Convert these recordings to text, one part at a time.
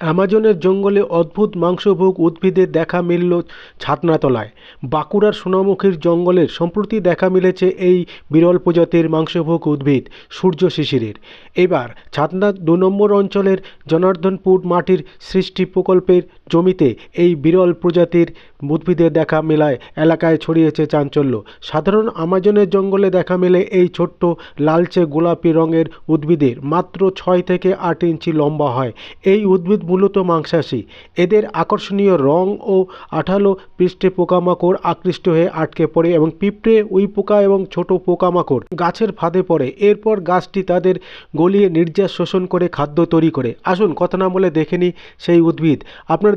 অ্যামাজনের জঙ্গলে অদ্ভুত মাংসভোগ উদ্ভিদের দেখা মিলল ছাতনাতলায়। বাঁকুড়ার সোনামুখীর জঙ্গলের সম্প্রতি দেখা মিলেছে এই বিরল প্রজাতির মাংসভোগ উদ্ভিদ, সূর্য শিশিরের। এবার ছাতনা দু নম্বর অঞ্চলের জনার্দনপুর মাটির সৃষ্টি প্রকল্পের জমিতে এই বিরল প্রজাতির উদ্ভিদের দেখা মেলায় এলাকায় ছড়িয়েছে চাঞ্চল্য। সাধারণ আমাজনের জঙ্গলে দেখা মেলে এই ছোট্ট লালচে গোলাপি রঙের উদ্ভিদের। মাত্র ছয় থেকে আট ইঞ্চি লম্বা হয়। এই উদ্ভিদ মূলত মাংসাশী। এদের আকর্ষণীয় রং ও আঠালো পৃষ্ঠে পোকামাকড় আকৃষ্ট হয়ে আটকে পড়ে এবং পিঁপড়ে, উই পোকা এবং ছোট পোকামাকড় গাছের ফাঁদে পড়ে। এরপর গাছটি তাদের গলিয়ে নির্যাস শোষণ করে খাদ্য তৈরি করে। আসুন, কথা না বলে দেখে নিই সেই উদ্ভিদ। আপনারা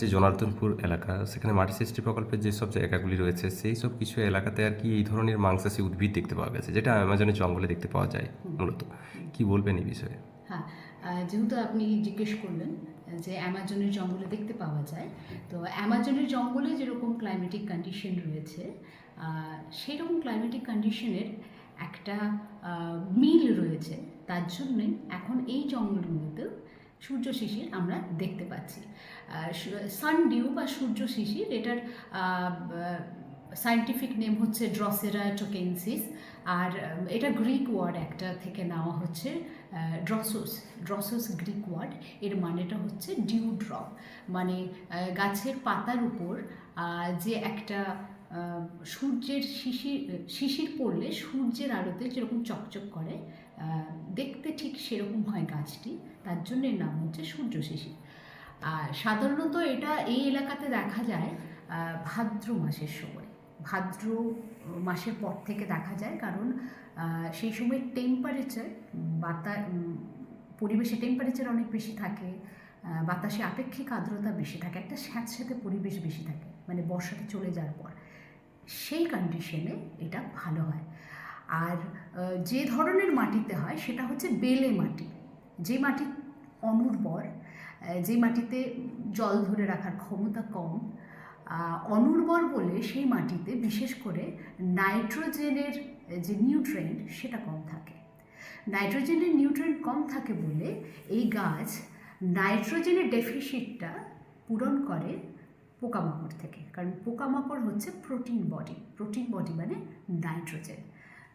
যে জনার্দনপুর এলাকা সেখানে মাটি সৃষ্টি প্রকল্পের যেসব জায়গাগুলি রয়েছে সেই সব কিছু এলাকাতে আর কি এই ধরনের মাংসাশী উদ্ভিদ দেখতে পাওয়া গেছে যেটা অ্যামাজনের জঙ্গলে দেখতে পাওয়া যায় মূলত। কি বলবেন এই বিষয়ে? হ্যাঁ যেহেতু আপনি জিজ্ঞেস করলেন যে অ্যামাজনের জঙ্গলে দেখতে পাওয়া যায় তো অ্যামাজনের জঙ্গলে যেরকম ক্লাইমেটিক কন্ডিশন রয়েছে আহ, সেরকম ক্লাইমেটিক কন্ডিশনের একটা মিল রয়েছে। তার জন্যই এখন এই জঙ্গলগুলোতেও সূর্য শিশির আমরা দেখতে পাচ্ছি। সান ডিউ বা সূর্য শিশির, এটার সায়েন্টিফিক নেম হচ্ছে ড্রসেরা টোকেনসিস আর এটা গ্রিক ওয়ার্ড একটা থেকে নেওয়া হচ্ছে ড্রসোস ড্রসোস গ্রিক ওয়ার্ড এর মানেটা হচ্ছে ডিউ ড্রপ মানে গাছের পাতার উপর যে একটা সূর্যের শিশির শিশির পড়লে সূর্যের আলোতে যেরকম চকচক করে দেখতে ঠিক সেরকম হয় গাছটি, তার জন্য এর নাম হচ্ছে সূর্য শিশির আর সাধারণত এটা এই এলাকাতে দেখা যায় ভাদ্র মাসের সময়। ভাদ্র মাসের পর থেকে দেখা যায়, কারণ সেই সময় টেম্পারেচার বাতা পরিবেশে টেম্পারেচার অনেক বেশি থাকে বাতাসে আপেক্ষিক আর্দ্রতা বেশি থাকে, একটা স্যাঁতস্যাঁতে পরিবেশ বেশি থাকে মানে বর্ষাটা চলে যাওয়ার পর। সেই কন্ডিশনে এটা ভালো হয়। আর যে ধরনের মাটিতে হয় সেটা হচ্ছে বেলে মাটি। যে মাটি অনুর্বর যে মাটিতে জল ধরে রাখার ক্ষমতা কম অনুর্বর বলে সেই মাটিতে বিশেষ করে নাইট্রোজেনের যে নিউট্রেন্ট সেটা কম থাকে। নাইট্রোজেনের নিউট্রেন্ট কম থাকে বলে এই গাছ নাইট্রোজেনের ডেফিসিটটা পূরণ করে পোকামাকড় থেকে। কারণ পোকামাকড় হচ্ছে প্রোটিন বডি। প্রোটিন বডি মানে নাইট্রোজেন।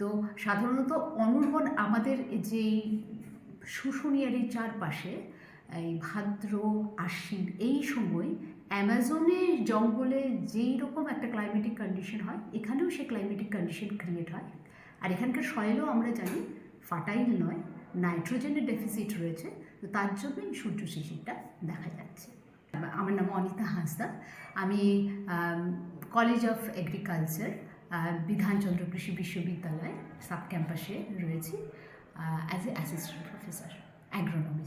তো সাধারণত অনুর্বর আমাদের যে শুশুনিয়ার চারপাশে, এই ভাদ্র, আশ্বিন, এই সময় অ্যামাজনে জঙ্গলে যেই রকম একটা ক্লাইমেটিক কন্ডিশন হয়, এখানেও সে ক্লাইমেটিক কন্ডিশন ক্রিয়েট হয়। আর এখানকার সয়েলও আমরা জানি ফার্টাইল নয় নাইট্রোজেনের ডেফিসিট রয়েছে, তো তার জন্যই সূর্য শিশিরটা দেখা যাচ্ছে। আমার নাম অনিতা হাঁসদা, আমি কলেজ অফ এগ্রিকালচার বিধানচন্দ্র কৃষি বিশ্ববিদ্যালয় সাব ক্যাম্পাসে রয়েছি as a assistant professor agronomy